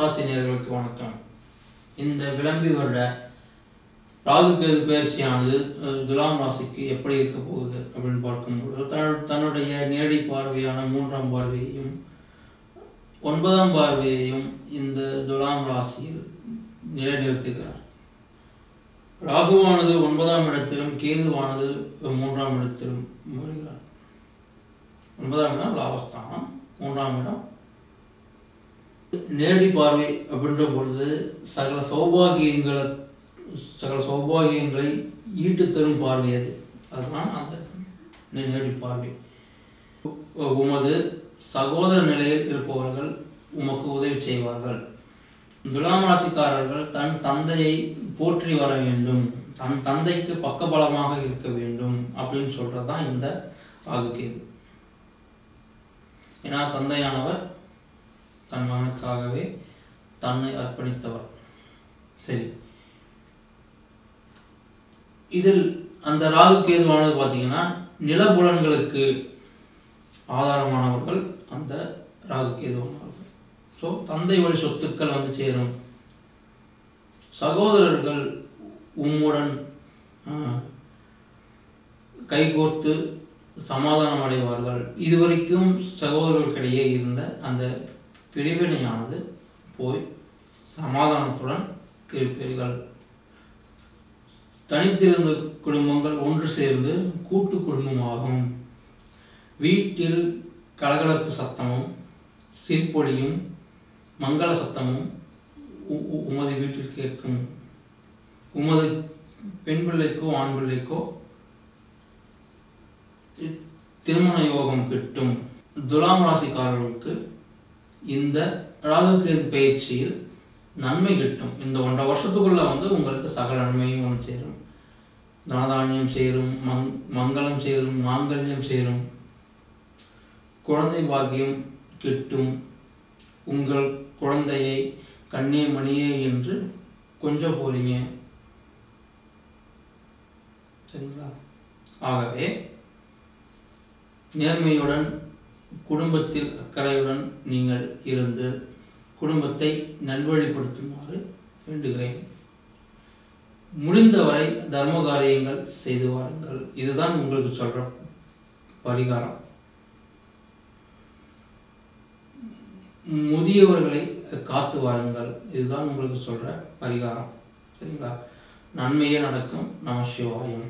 நேயர்களுக்கு வணக்கம். இந்த விளம்பி வருட ராகு கேது பயிற்சியானது துலாம் ராசிக்கு எப்படி இருக்க போகுது அப்படின்னு பார்க்கும்போது தன்னுடைய நேரடி பார்வையான மூன்றாம் பார்வையையும் ஒன்பதாம் பார்வையையும் இந்த துலாம் ராசியில் நிலைநிறுத்துகிறார். ராகுவானது ஒன்பதாம் இடத்திலும் கேதுவானது மூன்றாம் இடத்திலும் வருகிறார். ஒன்பதாம் இடம் லாபஸ்தானம் மூன்றாம் இடம் நேரடி பார்வை அப்படின்ற பொழுது சகல சௌபாகியங்களை சகல சௌபாகியங்களை ஈட்டு தரும் பார்வை அது. அதுதான் அந்த நேரடி பார்வை. உமது சகோதர நிலையில் இருப்பவர்கள் உமக்கு உதவி செய்வார்கள். துலாம் ராசிக்காரர்கள் தன் தந்தையை போற்றி வர வேண்டும். தன் தந்தைக்கு பக்கபலமாக இருக்க வேண்டும் அப்படின்னு சொல்கிறது தான் இந்த ராகுகேது ஏன்னா தந்தையானவர் தன் மகனுக்காகவே தன்னை அர்ப்பணித்தவர். சரி. இதில் அந்த ராகு கேதுவானது பார்த்தீங்கன்னா நிலபுலன்களுக்கு ஆதாரமானவர்கள் அந்த ராகு கேதுவானவர்கள் ஸோ தந்தை வழி சொத்துக்கள் வந்து சேரும். சகோதரர்கள் உம்முடன் ஆஹ், கைகோர்த்து சமாதானம் அடைவார்கள். இதுவரைக்கும் சகோதரர்களுக்கிடையே இருந்த அந்த பிரிவினையானது போய் சமாதானத்துடன் இருப்பீர்கள். தனித்திருந்த குடும்பங்கள் ஒன்று சேர்ந்து கூட்டு குடும்பமாகும். வீட்டில் கலகலப்பு சத்தமும் சிரிப்பொடியும் மங்கள சத்தமும் உ- உமது வீட்டில் கேட்கும். உமது பெண் பிள்ளைக்கோ ஆண் பிள்ளைக்கோ திருமண யோகம் கிட்டும். துலாம் ராசிக்காரர்களுக்கு இந்த ராகுகேது பயிற்சியில் நன்மை கிட்டும். இந்த ஒன்றரை வருஷத்துக்குள்ள வந்து உங்களுக்கு சகல நன்மையும் வந்து சேரும். தனதானியம் சேரும் மங் மங்களம் சேரும் மாங்கல்யம் சேரும். குழந்தை பாக்கியம் கிட்டும். உங்கள் குழந்தையை கண்ணே மணியே என்று கொஞ்சம் போறீங்க. சரிங்களா? ஆகவே நேர்மையுடன் குடும்பத்தில் அக்கறையுடன் நீங்கள் இருந்து குடும்பத்தை நல்வழிப்படுத்துமாறு வேண்டுகிறேன். முடிந்தவரை தர்ம காரியங்கள் செய்து வாருங்கள். இதுதான் உங்களுக்கு சொல்ற பரிகாரம். முதியவர்களை காத்து வாருங்கள். இதுதான் உங்களுக்கு சொல்ற பரிகாரம். சரிங்களா? நன்மையே நடக்கும். நம சிவாயம்.